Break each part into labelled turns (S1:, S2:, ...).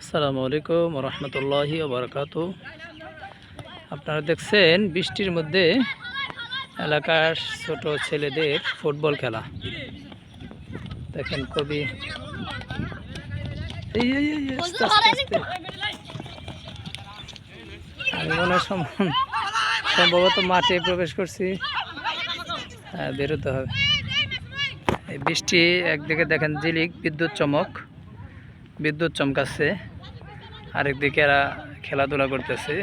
S1: আসসালামু আলাইকুম রহমতুল্লাহি বারকাত আপনারা দেখছেন বৃষ্টির মধ্যে এলাকার ছোট ছেলেদের ফুটবল খেলা। দেখেন কবি। আমি মনে সম্ভবত মাঠে প্রবেশ করছি। হ্যাঁ বেরোতে হবে। বৃষ্টি একদিকে দেখেন জিলিক বিদ্যুৎ চমক। বিদ্যুৎ চমকাচ্ছে। আরেকদিকে এরা খেলাধুলা করতেছে।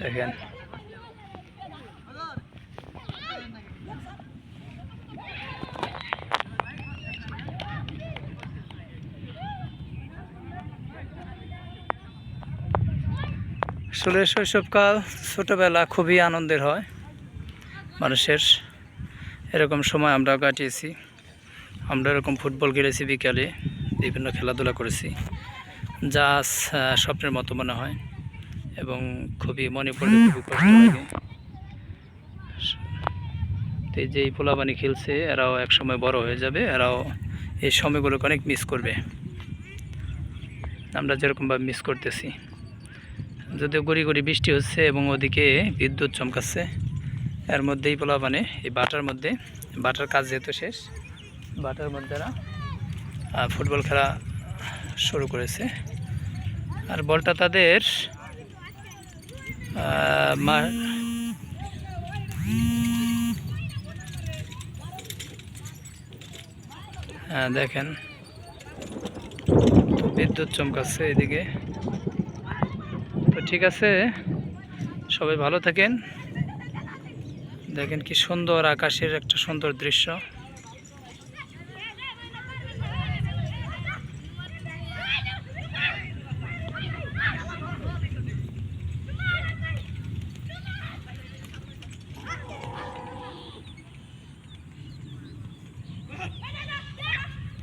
S1: দেখেন। আসলে শৈশবকাল ছোটোবেলা খুবই আনন্দের হয়, মানুষের। এরকম সময় আমরা কাটিয়েছি। আমরা এরকম ফুটবল খেলেছি বিকালে। বিভিন্ন খেলাধুলা করেছি। যা স্বপ্নের মতো মনে হয় এবং খুবই মনে পড়লে খুবই কষ্ট লাগে। তো এই যে এই পোলাবানি খেলছে, এরাও এক সময় বড় হয়ে যাবে, এরাও এই সময়গুলোকে অনেক মিস করবে। আমরা যেরকমভাবে মিস করতেছি। যদিও গড়ি গড়ি বৃষ্টি হচ্ছে এবং ওদিকে বিদ্যুৎ চমকাচ্ছে, এর মধ্যেই পোলাবানে এই বাটার মধ্যে, বাটার কাজ যেহেতু শেষ, বাটার মধ্যে ফুটবল খেলা শুরু করেছে। আর বলটা তাদের হ্যাঁ দেখেন। বিদ্যুৎ চমকাচ্ছে এদিকে। তো ঠিক আছে, সবাই ভালো থাকেন। দেখেন কি সুন্দর আকাশের একটা সুন্দর দৃশ্য।